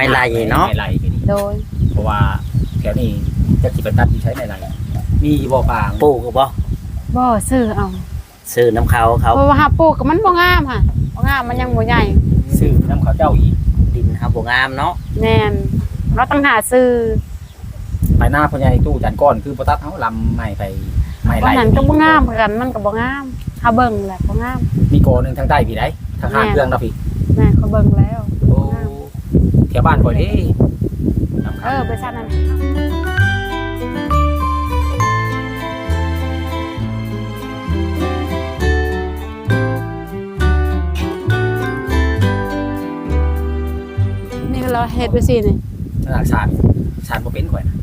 ไม่ไล่เนาะ ไม่ไล่ก็ดีโดยเพราะว่าแถวนี้จะสิไปตัดที่ใช้ในไร่มีบ่ปางปลูกก็บ่บ่ซื้อเอา ซื้อน้ำเขาเขาเพราะว่าหาปลูกก็มันบ่งามค่ะบ่งามมันยังบ่ใหญ่ซื้อน้ำเขาวเจ้าอีกดินเฮาบ่งามเนาะแน่นเราต้องหาซื้อไปหน้าพ่อใหญ่ตู้จันก้อนคือบ่ตัดเฮาลำใหม่ไปไม่วันไล่นั้นก็บ่งามเหมือนกันมันก็บ่งามถ้าเบิ่งแหละบ่งามมีโกหนึงทางใต้พี่ได้ทางห้างเครื่องเนาะพี่แม่เขาเบิ่งแล้ว โอ้ แถวบ้านข่อยเด้น้ำเอข้างอไปซั่นนั่นนี่เราเฮ็ดไปสินี่ขนาดชาญชาญบ่เป็นข่อยนะ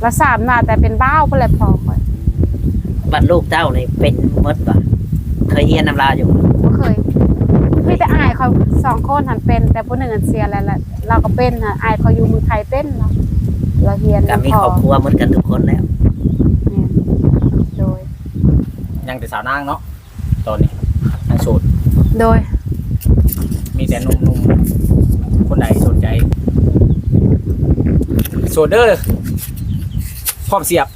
แล้วสามหน้าแต่เป็นบ้าวเพิ่นแหละพอค่อยบัดลูกเต้านี่เป็นหมดบ่เคยเฮียนน้ำลาวอยู่บ่บ่เคยมี แต่อายเขาสองคนหันเป็น แต่ผู้หนึ่งหันเสียแล้วแหละเราก็เป็นน่ะอายเขาอยู่เมืองไทยเป็นเนาะเราเฮียนก็มีพครอบครัวเหมือนกันทุกคนแล้วแม่นโดย ยังแต่สาวนางเนาะตอนนี้ยังโสดโดยมีแต่หนุ่มๆคนใดสนใจโสดเด้อพร้อมเสียบ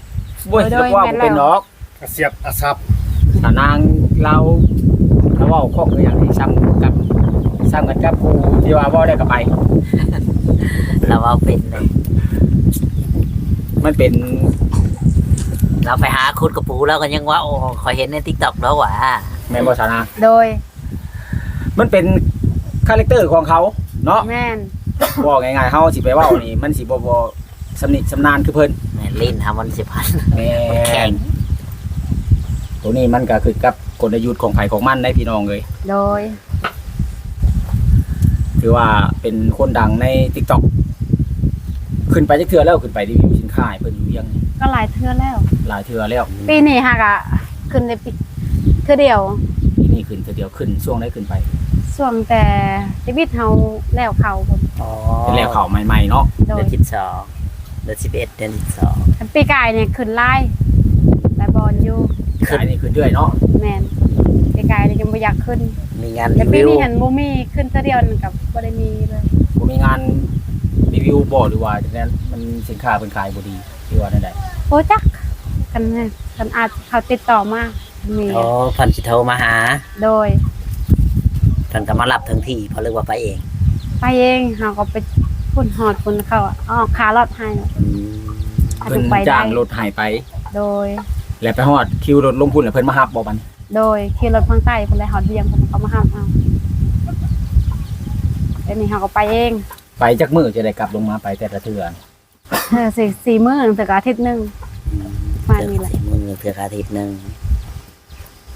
บ่ยโดแล้วยว่าแม่นบ่เป็นแล้วดอก เสียบอาซับสาวนางเราเราเว้าข้อคืออย่างที่ซ้ำกับซ้ำกันกับผู้ที่ว่าเว้าได้ก็ไป เราเอาเป็นเลยมันเป็นเราไปหาคุดกระปูแล้วก็ยังว่าโอ้ขอยเห็นใน TikTok แล้วว่าแม่นบ่สาวนางโดยมันเป็นคาแรคเตอร์ของเขาเนาะแม่นบอกง่ายๆเฮาสิไปเว้านี่มันสิบ่บ่สำนิสำนานคือเพิ่นแม่นลิ้นทำมันสิพันแม่แข็งตัวนี้มันก็คือกับก ลยุทธ์ของไผของมันได้พี่น้องเลยโดย ถือว่าเป็นคนดังใน TikTok ขึ้นไปจักเทื่อแล้วขึ้นไปรีวิวสินค้าให้เพิ่นอยู่เวียังก็หลายเทื่อแล้ว หลายเทื่อแล้วปีนี้ฮะกะขึ้นในปีเทื่อเดียวที่นี่ขึ้นเทื่อเดียวขึ้นช่วงได้ขึ้นไปช่วงแต่ชีวิตเฮาแล้วเขาผมอ๋อเป็นแล้วเขาใหม่ๆเนาะโดเดืยอนสิบสองเดือนสิบเอ็ดเดือนสิบสองปีกายเนี่ยขึ้นไล่ไล่บอลอยู่ขายนี่ขึ้นเรื่อยเนาะ แม่นปีกายเนี่ยยังบ่อยากขึ้นมีงานแต่รีปีวิวนี้เห็นบ่มีขึ้นเทื่อเดียวนั่นกับบ่ได้มีเลยบ่มีงานรีวิวบ่หรือว่าจังนั้นมันสินค้าเพิ่นขายบ่ดีหรือว่าใดโอ้จักกันไงกันอาจเขาติดต่อมามีโอ้เพันสิโทรมาหาโดย เพิ่นก็มารับถึงที่เพราะเรียกว่าไปเองไปเองเฮาก็ไปพุ่นหอดพุ่นเข้าอะอ๋อคารอดให้อืมๆอาจเพิ่จะนไปได้จ้างรถให้ไป โดย แล้วไปฮอดคิวรถลงพุ่นแล้วเพิ่นมารับบ่บัดนี้ โดยขี่รถพังใต้พุ่นเลยหอดเวียงพุ่นเขามาห้ามเอาแต่นี่เฮาก็ไปเองไปจักมื้อจะได้กลับลงมาไปแต่ละเทื่อเออสี่สี่มื้อถึงอาทิตย์หนึง มานี่แหละเดือสี่มือเพื่ออาทิตย์หนึง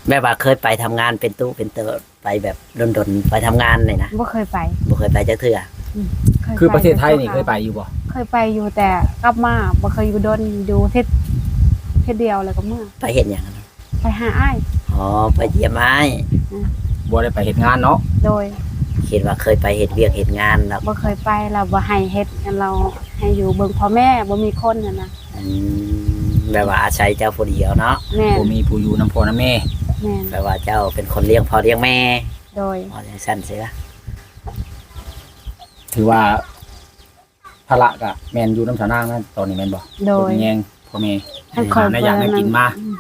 แบบว่าเคยไปทำงานเป็นตู้เป็นเตอไปแบบดนๆไปทำงานเลยนะบ่เคยไปบ่เคยไปจักเทื่อยคือประเทศไทยแต่นี่เคยไปอยู่บ่เคยไปอยู่แต่กลับมาบ่เคยอยู่ดนอยู่อาทิศเทศเดียวแล้วก็เมื่อไปเห็นอย่างนั้นไปหาอ้าย อ๋อไปเยี่ยมไม้บ่ได้ไปเฮ็ดงานเนาะโดยคิดว่าเคยไปเห็ดเวียกเห็ดงานแล้วบ่เคยไปเราบ่ให้เฮ็ดกันเราให้อยู่เบิ่งพ่อแม่บ่มีคนน่ะนะอืมแบบว่าอาศัยเจ้าผู้เดียวเนาะแม่นบ่มีผู้อยู่นำพ่อนำแม่แม่นแบบว่าเจ้าเป็นคนเลี้ยงพ่อเลี้ยงแม่โดยอ๋ออย่างสั้นเสียถือว่าภาระก็แม่นอยู่นำสาวนางนะตอนนี้แม่นบ่โดยคนแยงพ่อแม่ให้คอยได้อย่างได้กินมาอืม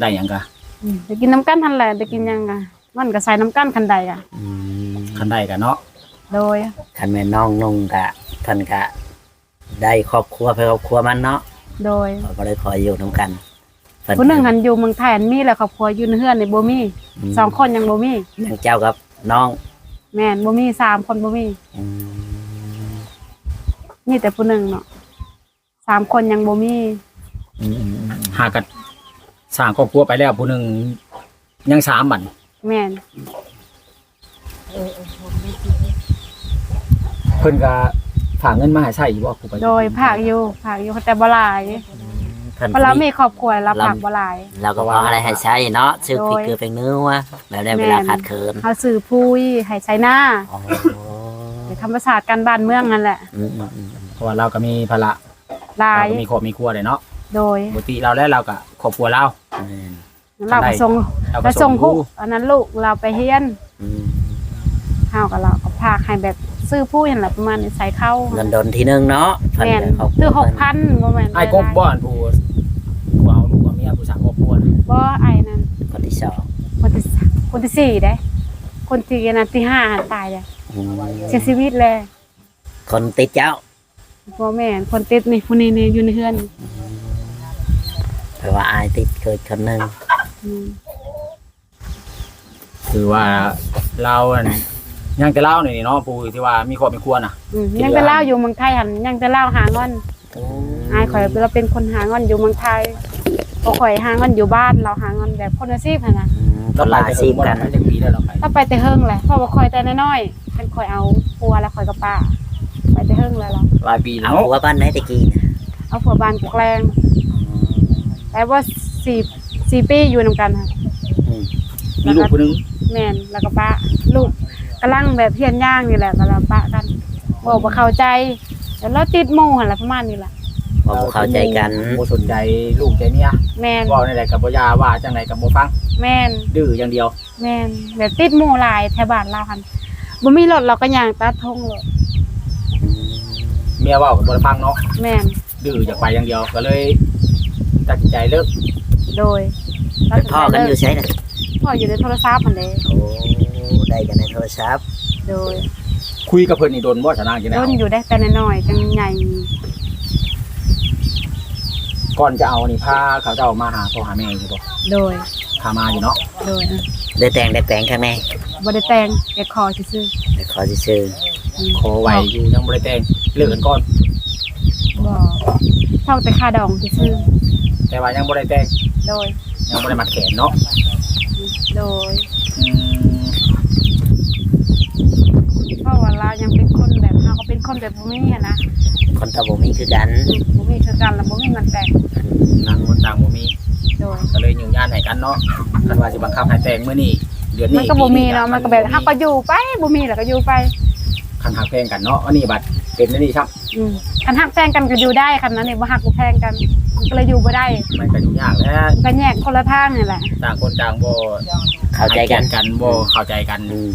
ได้หยังก็ อืมได้กินน้ำกันทันแหละได้กินหยังกะมันก็ใส่น้ำกันคันใดอะ อืมคันได้ก็เนาะโดยคันแม่น้องนุ่งกะท่านกะ ได้ครอบครัวไปครอบครัวมันเนาะโดยเขาก็เลยคอยอยู่น้ำกันเพิ่ผู้หนึ่งหันอยู่เมืองไทยอันมีแล้วครอบครัวอยู่ในเฮือนในบ่มีมสองคนยังบ่มียังเจ้ากับน้องแม่นบ่มีสามคนบ่มีอืมมีแต่ผู้หนึ่งเนาะสามคนยังบ่มีอืมอืมอืมหากัน สร้างครอบครัวไปแล้วผู้หนึงยังสามบัดแม่นเพิ่นก็ฝากเงินมาให้ใช้อยู่บ่ผู้ไปโดยภาคอยู่ภาคอยู่แต่บ่หลายเพิ่นเพราะเรามีครอบครัวเราภาคบ่หลาย เราก็เอาอะไรให้ใช้เนาะซื้อพริกโดยเกลือเป็นเนื้อวะแบบได้เวลาขาดเคินเฮาซื้อปุ้ยให้ใช้หน้าอ๋อไปธรรมศาสตร์การบ้านเมืองนั่นแหละอืมอืมอืมอืมเพราะว่าเราก็มีภาระหลาเรายก็มีครอบมีครัวเลยเนาะโดย ปกติเราแล้วเราก็ ครอบครัวเราอืมเราก็ส่งเราก็แล้วส่ส่งงผู้ผู้อันนั้นลูกเราไปเฮียนอืมเฮากับเราก็พากให้แบบซื้อผู้อย่างละประมาณนี้ใส่เข้าเงินดนทีนึงเนาะเพิ่นแม่นก็เขาซื้อหกพันบ่แม่นไอ้กบบ่อนผู้ผู้เอาลูกเอาเมียผู้สั่งครอบครัวน่ะบ่ไอ้นั่นคนที่สองคนที่สคนที่สี่ได้ คนที่นั่นที่ห้าหันตายเลยอืมเสียชีวิตเลยคนติดเจ้าพ่อแม่นคนติดนี่ผู้นี้นี่อยู่ในเฮือน แปลว่าอายติดเกิดคนหนึงอืมคือว่าเราอันยังแต่เล่าหน่อยนี่เนาะผู้ที่ว่ามีครอบมีครัวน่ะ อืมยังแต่เล่าอยู่เมืองไทยหันยังแต่เล่าหาเงินอืมอายข่อยเราเป็นคนหาเงินอยู่เมืองไทยพอข่อยหาเงินอยู่บ้านเราหาเงินแบบคนอาชีพหั่นน่ะอืมก็ลาซีมกันมันจะปีได้เราไปถ้าไปแต่เฮิงแหละเพราะว่าข่อยแต่น้อยๆเป็นข่อยเอาปัวแล้วข่อยกับป้าไปแต่เฮิงแล้วเราหลายปีเอาแล้วหัวบ้านไหนตะกี้นะเอาผัวบ้านกุกแรง แต่ว่าสี่สี่ปีอยู่นำกันค่ะ อืมมีลูกคนนึงแม่นแล้วก็ป้าลูกกำลังแบบเพียนย่างนี่แหละก็แล้วป้ากันบอกว่าเข้าใจแล้วเราติดหมู่หั่นแหละประมาณนี้แหละบ่เข้าใจกัน บ่สนใจลูกใจเมียแม่นเว้าในใดกับบ่ยาว่าจังไดกับบ่ฟัง แม่นดื้ออย่างเดียว แม่นแบบติดหมู่หลายแถวบ้านเราหันบ่มีรถเราก็ย่างตัดทงรถอืมเมียเว้าก็บ่ได้ฟังเนาะแม่นดื้ออยากไปอย่างเดียวก็เลย ตัดสินใจเลิกโดยเป็นพ่อกันอยู่ใช่น่ะพ่ออยู่ในโทรศัพท์มันเด้โอ้ได้กันในโทรศัพท์โดยคุยกับเพิ่นนี่โดนบ่ชนะจังได๋ต้นอยู่ได้แต่น้อยๆจังใหญ่ก่อนจะเอานี่พาเขาเจ้ามาหาพ่อหาแม่อยู่บ่โดยพามาอยู่เนาะโดยอะได้แต่งได้แปลงข้างในบ่ได้แต่งแค่คอซื่อได้ขอซื่อๆอืมขอไว้อยู่ยังบ่ได้แต่งเลิกกันก่อนบ่เท่าแต่ค่าดองซื่อ แต่ว่ายังบ่ได้แต่งๆโดย ยังบ่ได้มัดแขนเนาะโดย อืมเพราะว่าเรายังเป็นคนแบบเราก็เป็นคนแบบบ่มีอะนะๆคนตาบ่มีคือกันอืมบ่มีคือกันแล้วบ่มีเงินแต่งต่างคนต่างบ่มีโดย ก็เลยอยู่งานให้กันเนาะคันว่าสิบังคับให้แต่งมื้อนี้เดือนนี้มันก็บ่มีเนาะมันก็แบบเฮาก็อยู่ไปบ่มีแล้วก็อยู่ไปคันหักแพงกันเนาะอันนี้บัดเป็นอันนี้ครับ อืมคันฮักแพงกันก็อยู่ได้คันนั้นนี่บ่ฮักบ่แพงกันมันก็เลยอยู่บ่ได้มันก็อยู่ยากแล้วก็แยกคนละทางนี่แหละ ต่างคนต่างบ่เข้าใจกันให้เกียรติกันบ่เข้าใจกันอืม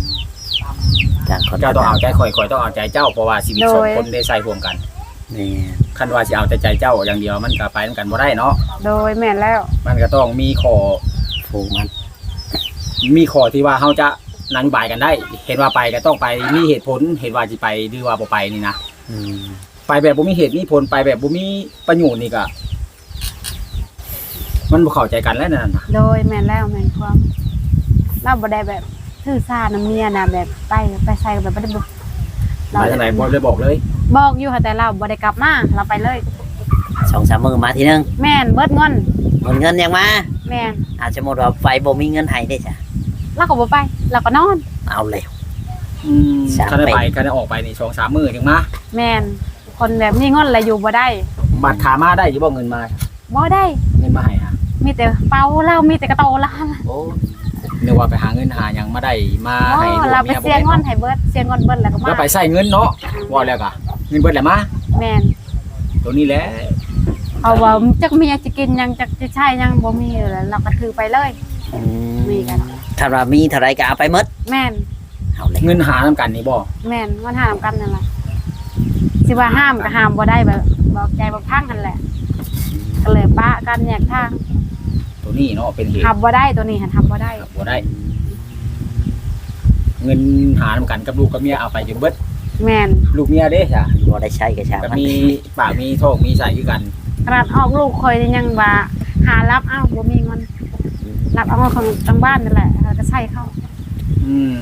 ต่างคนเจ้าต้องเอาใจข่อยข่อยต้องเอาใจเจ้าเพราะว่าชีวิตสองคนได้ใส่ร่วมกันนี่คันว่าสิเอาแต่ใจเจ้าอย่างเดียวมันก็ไปนำกันบ่ได้เนาะโดยแม่นแล้ว มันก็ต้องมีข้อผูกมัน มีข้อที่ว่าเฮาจะนันบายกันได้ เห็นว่าไปก็ต้องไปมีเหตุผลเห็นว่าสิไปหรือว่าบ่ไปนี่นะ อืม ไปแบบบ่มีเหตุมีผลไปแบบบ่มีประโยชน์นี่ก็มันบ่เข้าใจกันแล้วนั่นน่ะโดยแม่นแล้วแม่นความเราบ่ได้แบบถือสาน้ำเมียนะแบบไปไปใส่แบบบ่ได้บ่มาทางไหนบ่ได้บอกเลย บอกอยู่ค่ะแต่เราบ่ได้กลับมาเราไปเลย สองสามมือมาทีนึงแม่นเบิดเงินหมดเงินยังมาแม่นอาจจะหมดว่าไฟบ่มีเงินให้ได้จ้ะเราก็บ่ไปเราก็นอนเอาเลยอืมสามคันได้ปีไปคันได้ออกไปนี่2 3มื้อถึงมาแม่น คนแบบมีเงินแล้วอยู่บ่ได้บัตรขามาได้อยู่บ่เงินมาบ่ได้ เงินมาให้ฮะมีแต่เป๋าเรามีแต่กระโตเราโอ้นึกว่าไปหาเงินหาหยังมาได้มาอ๋ให้ลูอกเราไปเมียบ่เสียแม่นเงินเนาะให้เบิดเสียเงินเบิดแล้วก็มาแล้วไปใส่เงินเนาะว่าแล้วก็เงินเบิดแล้วมาแม่นตัวนี้แหละเอาว่าจักมีหยังจะกินหยังจักจะใช้หยังบ่มีแล้วเราก็ถือไปเลย อืมีกัน ถ้าว่ามีเท่าไรก็เอาไปหมดแม่นเอาเลยเงินหานํกันนี่บ่แม่นมันห้ามกันนั่นแหละ สิว่าห้ามก็ห้ามบ่ได้แบบบอกใจบอกพังกันแหละ ก็เลยปะกันแยกทางตัวนี้เนาะเป็นเหตุหับบ่ได้ตัวนี้หันหับบ่ได้ ครับบ่ได้ เงินหานํกันกับลูกกับเมียเอาไปจนเบิดแม่นลูกเมียเด้จ้ะบ่ได้ใช้ก็ช่างก็มันมีปากมีท้องมีใส่คือกัน ขนาดออกลูกคอยยังว่าหารับเอ้าบ่มีเงินรับเอาเงินของทางบ้านนั่นแหละแล้วก็ใช้เข้า อืม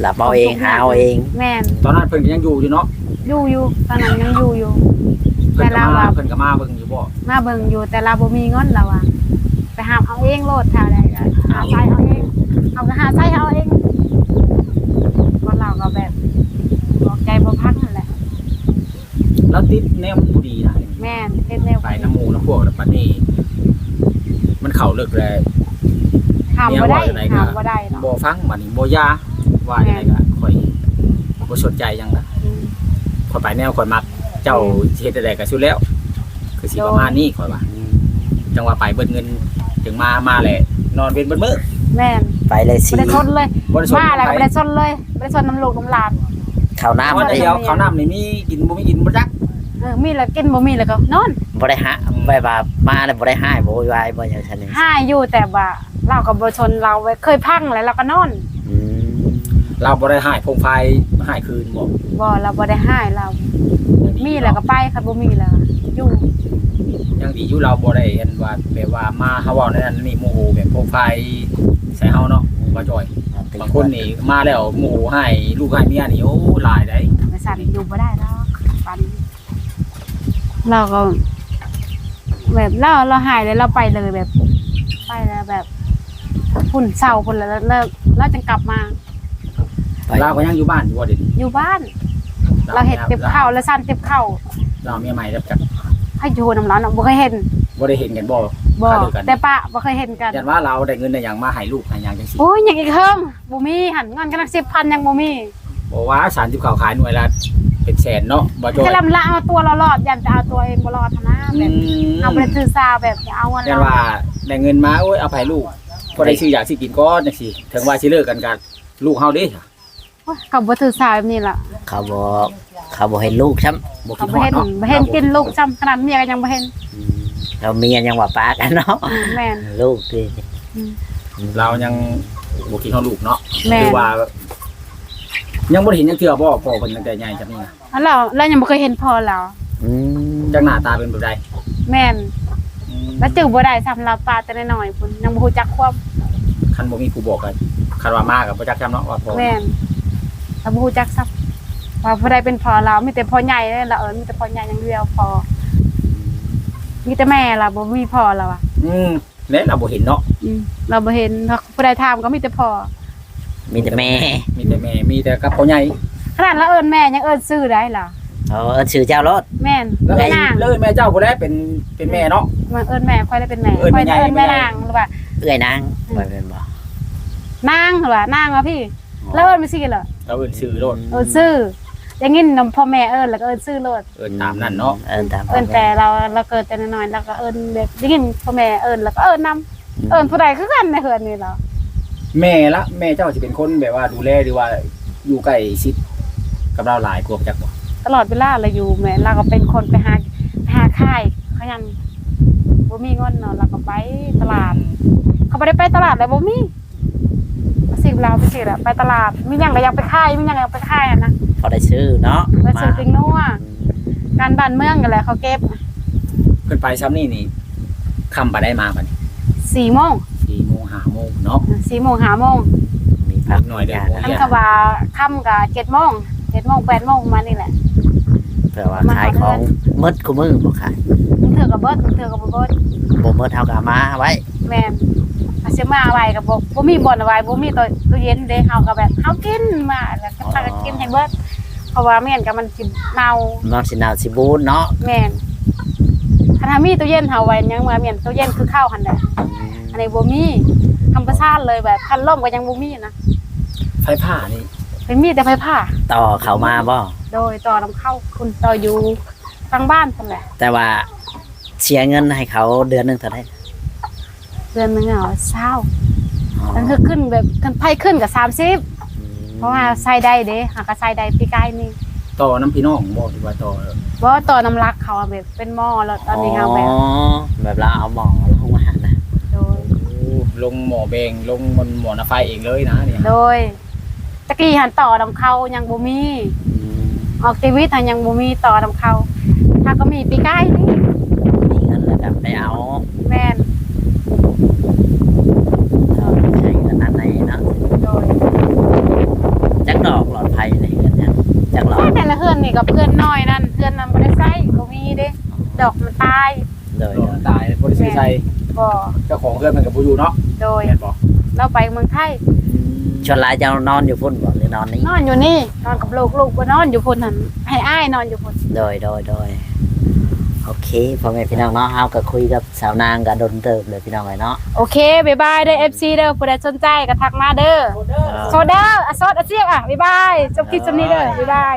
หลับเอาเองหาเอาเอง แม่นตอนนั้นเพิ่นก็ยังอยู่อยู่เนาะ อยู่อยู่ตอนนั้นยังอยู่อยู่ เพิ่นก็แต่เรามาอะเพิ่นก็มาเบิ่งอยู่บ่มาเบิ่งอยู่แต่เราบ่มีเงินแล้วอะไปหาเอาเองโลดแถวใดก็หาใช้เอาเองเอาก็หาใช้เอาเองเพราะเราก็แบบบอกใจบ่พักนั่นแหละแล้วติดแนวบ่ดีนะแม่นเป็นแนวไปน้ำหมูน้ำพวกแล้วปัดนี้มันเข้าเลิกเลยห้ามบ่ได้เมียว่าจังใดก็ห้ามบ่ได้เนาะบ่ฟังบัดนี้บ่ยาว่าจังไดก็ข่อยบ่สนใจหยังนะ อืมข่อยไปแนวข่อยมัก เจ้าสิเฮ็ดได้ก็สุดแล้ว คือสิประมาณนี้ข่อยว่าอืมจังว่าไปเบิดเงินถึงมามาแหละนอนเป็นเบิดมื้อแม่นไปเลยสิบ่ได้ชนเลยบ่ได้สนมาแล้วก็ใครบ่ได้ชนเลยบ่ได้ชนน้ำลูกน้ำหลานข้าวน้ำวันได้เดียวข้าวน้ำนี่มีกินบ่มีกินบ่จักเออมีแล้วกินบ่มีแล้วก็นอนบ่ได้หาแบบว่ามาแล้วบ่ได้หายบ่โวยวายบ่อย่างฉันนี่ห้าอยู่แต่ว่าเราก็บ่ชนเราไว้เคยพังแล้วเราก็นอนอืม เราบ่ได้หายพงไฟหายคืนบ่บ่เราบ่ได้ห้าเรา มีแล้วก็ไปคันบ่มีแล้วอยู่ยังดีอยู่เราบ่ได้เห็นว่าแบบว่ามาเฮาเว้าในนั้นนี่โมโหแบบพงไฟใส่เฮาเนาะบ่จอยบางคนนี่มาแล้วโมโหให้ลูกให้เมียนี่โอ้หลายได้ไปสั่นอยู่บ่ได้แล้วปันเราก็ แบบเราเราหายแล้วเราไปเลยแบบ ไปแล้วแบบพุ่นเศร้าพุ่นแล้วแล้วเราจึงกลับมา ไปเราก็ยังอยู่บ้านอยู่ว่าเดี๋ยวนี้อยู่บ้าน เราเห็ดเก็บข้าวแล้วสั่นเก็บข้าวเราเมียใหม่แล้วจักให้อยู่น้ำร้อนอะบ่เคยเห็นบ่ได้เห็นกันบ่บ่ข้าวเดียวกันแต่ป้าบ่เคยเห็นกันยันว่าเราได้เงินได้หยังมาให้ลูกให้หยังจังซี่โอ้ยยังอีกเฮิงบ่มีหันเงินกันสิบพันยังบ่มีบอกว่า30ข้าวขายหน่วยละเป็นแสนเนาะบ่จอยแค่ลำละเอาตัวเรารอดยันจะเอาตัวเองบ่รอดเท่านะอืแบบมเอาไปถือซาแบบอย่าเอาเงินยันเราว่าได้เงินมาโอ้ยเอาไปให้ลูกพอได้ซื้ออยากสิกินก็จังซี่ถึงว่าสิเลิกกันกันลูกเฮาเด้โอ้ย เขาบ่ถือซาแบบนี้ล่ะเขาบอกเขาบอกเห็นลูกช้ำบ่เขาคิดบ่ฮอดเห็นเนาะบ่เห็นกินลูกจำขนาดเมียก็ยังบ่เห็นอืมเราเมียยังว่าปากันเนาะแม่นลูกดิอืม เรายังบ่คิดฮอดลูกเนาะแม่นคือว่า ยังบ่ได้เห็นจังเทื่อบ่พ่อเพิ่นตั้งแต่ใหญ่จังนี้นะแล้วเราเรายังบ่เคยเห็นพ่อเราอืมจังหน้าตาเป็นแบบใดแม่นอืมแล้วจื้อบ่ได้สำหรับปลาแต่น้อยๆพุ่นยังบ่ฮู้จักความคันบ่มีผู้บอกกันคันว่ามากับบ่จักจำเนาะว่าพ่อแม่น เราบ่ฮู้จักซับว่าผู้ใดเป็นพ่อเรามีแต่พ่อใหญ่เลยล่ะเออมีแต่พ่อใหญ่อย่างเดียวพอมีแต่แม่เราบ่มีพ่อเราอะอืมแล้วเราบ่เห็นเนาะอืมเราบ่เห็นถ้าผู้ใดถามก็มีแต่พ่อมีแต่แม่มีแต่แม่มีแต่กับพ่อใหญ่ขนาดเราเอิ้นแม่ยังเอิ้นชื่อได้ล่ะเขาเอิ้นชื่อเจ้ารถแม่นแล้วแม่ไอ้นางแล้วแม่เจ้าผู้ใดเป็นเป็นแม่เนาะ มาเอิ้นแม่ค่อยได้เป็นแม่เอิ้นค่อยแม่ได้ใหญ่เอิ้นแม่แม่ใหญ่ นางหรือว่าเอื้อยนางบ่เป็นบ่นางหรือว่านางวะพี่ แล้วเอิ้นไม่สิเหรอเราเอิ้นชื่อโลดเอิ้นชื่ออย่างงี้นำพ่อแม่เอิ้นแล้วก็เอิ้นชื่อโลดเอิ้นตามนั่นเนาะเอิ้นตามเอิ้นแต่เราเราเกิดแต่น้อยๆแล้วก็เอิ้นแบบอย่างงี้พ่อแม่เอิ้นแล้วก็เอิ้นนำเอิ้นผู้ใดคือกันในเฮือนนี่เหรอแม่ละแม่เจ้าสิเป็นคนแบบว่าดูแลหรือว่าอยู่ใกล้ชิดกับเราหลายกว่าจักบ่ตลอดเวลาเราอยู่แม่เราก็เป็นคนไปหาไปหาค่ายเขายังบ่มีเงินเนาะเราก็ไปตลาด เขาบ่ได้ไปตลาดเลยบ่มีสิ บเราไปสิละไปตลาดมีหยังก็อยากไปค่ายมีหยังก็อยากไปค่ายอะนะพอได้ชื่อเนาะไปซื้อติงนัวการบ้านเมืองกันแหละเขาเก็บเพิ่นไปซ้ำนี่นี่ค่ำบ่ได้มาบัดนี้สี่โมง4โมง5โมงเนาะสี่โมงห้าโมงมีพักหน่อยเดียวาอันก็ว่าค่ำกับเจ็ดโมงเจ็ดโมงแปดโมงประมาณนี่แหละเพื่อว่าขายของมืดกูมือบ่ขายมันเถื่อกับเบิดมันเถื่อกับบ่เบิดบ่มืดเฮาก็เอามาไว้ แม่น อาเสมาไว้กับบ่บ่มีบ่อนเอาไว้บ่มีตัวตู้เย็นเด้เฮาก็แบบเฮากินมาแล้วก็พากันกินให้เบิดเพราะว่าแม่นก็มันสิเน่านอนสิหนาวสิบูดเนาะแม่นคันถ้ามีตู้เย็นเฮาไว้ยังว่าแม่นตู้เย็นคือข้าวหั่นแหละอันนี้บ่มีธรรมชาติเลยแบบคันล่มก็ยังบ่มีนะไฟผ้านี่เป็นมีแต่ไฟผ้าต่อเขามาบ่โดยต่อนํเข้าคุณต่ออยู่ทางบ้านซั่นแหละแต่ว่าเสียเงินให้เขาเดือนหนึงเท่าไหร่ เดือนหนึงอะเช้าอ๋อมันคือขึ้นแบบคันไผขึ้นก็30เพราะว่าใส่ได้เด้หากก็ใส่ได้ปีกายนี่ต่อน้ำพี่น้องบ่หรือว่าต่อบ่ต่อน้ำรักเขาอะแบบเป็นหม้อแล้วตอนนี้เฮาแบบอ๋อแบบเราเอาหมองลงมานะโดย ลงหมอแบงลงบนหมอนาไฟเองเลยนะเนี่ยโดยตะกี้หันต่อนํเข้ายังบ่มีอืมออกทีวีทางยังบ่มีต่อนํเข้าถ้าก็มีปีกายนี่มีเงินแล้วก็ไปเอา แม่น เราใช้เงินอันไหนเนาะ โดย จักดอกหลอดไฟในเงินเนี่ยจักหลอด แต่ละเพื่อ นนี่กับเพื่อนน้อยนั่นเพื่อนนั้นบ่ได้ใส่ก็มีเด้ ดอกมันตายโดยโดนตายบริสุทธิ์ใจบ่เจ้าของเพื่อนมันกับบูยูเนาะโดยแม่นบอกเราไปเมืองไทยชวนหลายจะนอนอยู่พุ่นบ่หรือนอนนี้นอนอยู่นี่นอนกับลูกลูกบ่นอนอยู่พุ่นนั่นให้อ้ายนอนอยู่พุ่นโดยโดยโดยโอเคพ่อแม่พี่น้องเนาะเฮาก็คุยกับสาวนางกับดนเติบเลยพี่น้องเลยเนาะโอเคบ๊ายบายเด้อ FC เด้อผู้ใดสนใจก็ทักมาเด้อโซเด้ออะโซดอะเสียกอะบ๊ายบายจบคลิปจำนี้เด้อบ๊ายบาย